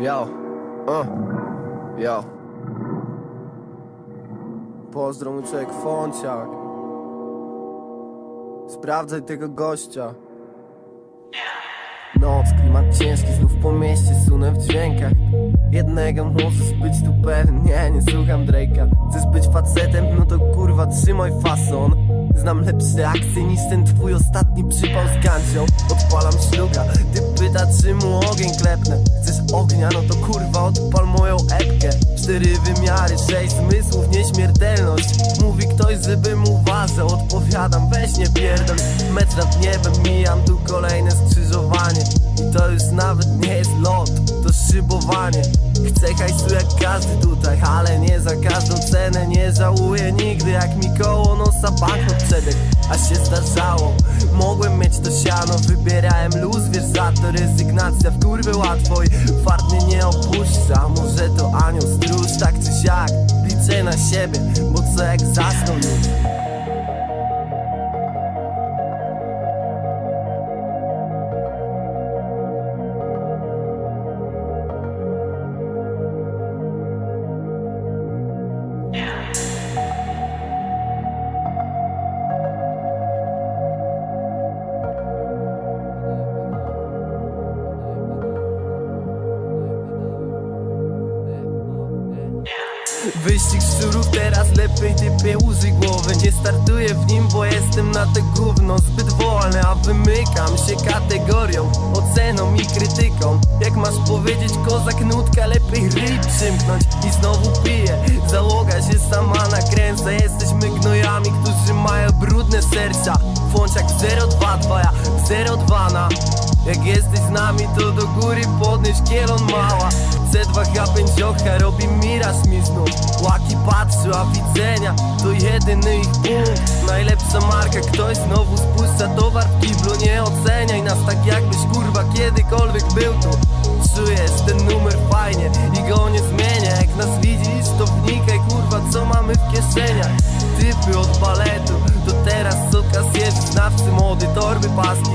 Yo, uh, yo. Pozdro mój człowiek Fonciak. Sprawdzaj tego gościa. Noc, klimat ciężki, znów po mieście sunę w dźwiękach Jednego możesz być tu pewien, nie, nie słucham Drake'a. Chcesz być facetem, no to kurwa trzymaj fason. Znam lepsze akcje niż ten twój ostatni przypał z gandzią Odpalam szluga, ty pyta czy mu ogień klepnę. Chcesz ognia, no to kurwa odpal moją epkę. Cztery wymiary, sześć zmysłów, nieśmiertelność. Mówi ktoś, żebym uważał, odpowiadam weź nie pierdol. Metr nad niebem, mijam tu kolejne skrzyżowanie. I to już nawet nie jest lot, to szybowanie Chcę hajsu jak każdy tutaj, ale nie za każdą cenę. Nie żałuję nigdy jak mi koło nosa banknot przedek A się zdarzało, mogłem mieć to siano Wybierałem luz, wiesz za to rezygnacja w kurwy łatwo I fart mnie nie opuszcza, może to anioł stróż Tak czy siak, liczę na siebie, bo co jak zasnął już Wyścig szczurów teraz lepiej typie użyj głowy. Nie startuję w nim, bo jestem na te gówno zbyt wolny A wymykam się kategorią, oceną i krytyką. Jak masz powiedzieć kozak nutka, lepiej ryj przymknąć. I znowu piję, załoga się sama nakręca. Jesteśmy gnojami, którzy mają brudne serca. Fąciak 02 twoja 02 na. Jak jesteś z nami to do góry podnieś kielon mała C2H5 ocha robi miraż mi znów Łaki patrzy, a widzenia to jedyny ich punkt. Najlepsza marka, ktoś znowu spuszcza towar w kiblu. Nie oceniaj nas tak jakbyś kurwa kiedykolwiek był tu. Czujesz ten numer fajnie i go nie zmienię. Jak nas widzisz to wnikaj kurwa co mamy w kieszeniach. Typy od baletu to teraz okazję Znawcy mody, torby, paski,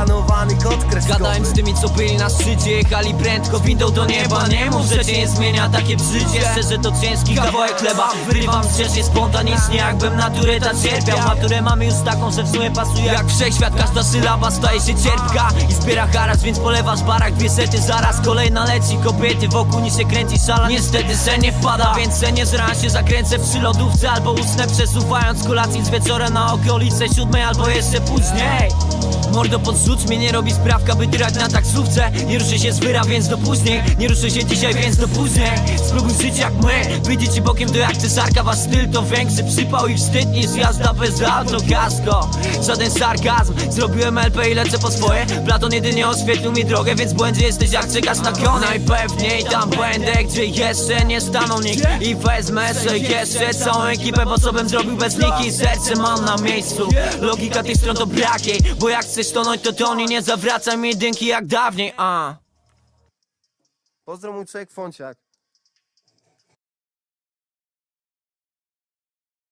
Skanowany kod kreskowy. Gadałem z tymi co byli na szczycie Jechali prędko windą do nieba. Nie mów, że cię nie zmienia takie bzydzie Szczerze to ciężki kawałek chleba. Wyrywam grzecznie spontanicznie Jakbym naturę ta cierpiał. Maturę mamy już taką, że w sumie pasuje Jak wszechświat. Każda sylaba staje się cierpka I zbiera haras, więc polewasz barak. Dwie sety zaraz, kolejna leci. Kobiety wokół ni się kręci szala. Niestety sen nie wpada, więc sen nie zran się Zakręcę przy lodówce albo usnę Przesuwając kolacji z na okolice siódmej Albo jeszcze później. Mordo podrzuć mnie, nie robi sprawka, by tyrać na taksówce. Nie ruszę się z wyra, więc do później. Nie ruszę się dzisiaj, więc do później. Spróbuj żyć jak my, wyjdzie ci bokiem to jak cesarka Wasz styl to większy przypał i wstyd. Niż jazda bez auto kasko Żaden sarkazm, zrobiłem LP i lecę po swoje. Platon jedynie oświetlił mi drogę, więc błędzie jesteś jak czekasz na kona Najpewniej tam będę, gdzie jeszcze nie stanął nikt. I wezmę sobie jeszcze całą ekipę, bo co bym zrobił bez nich? I serce mam na miejscu. Logika tych stron to brak jej, bo jak chcesz tonąć to tonie Nie zawracaj mi dynki jak dawniej, a. Pozdro mój człowiek Fonciak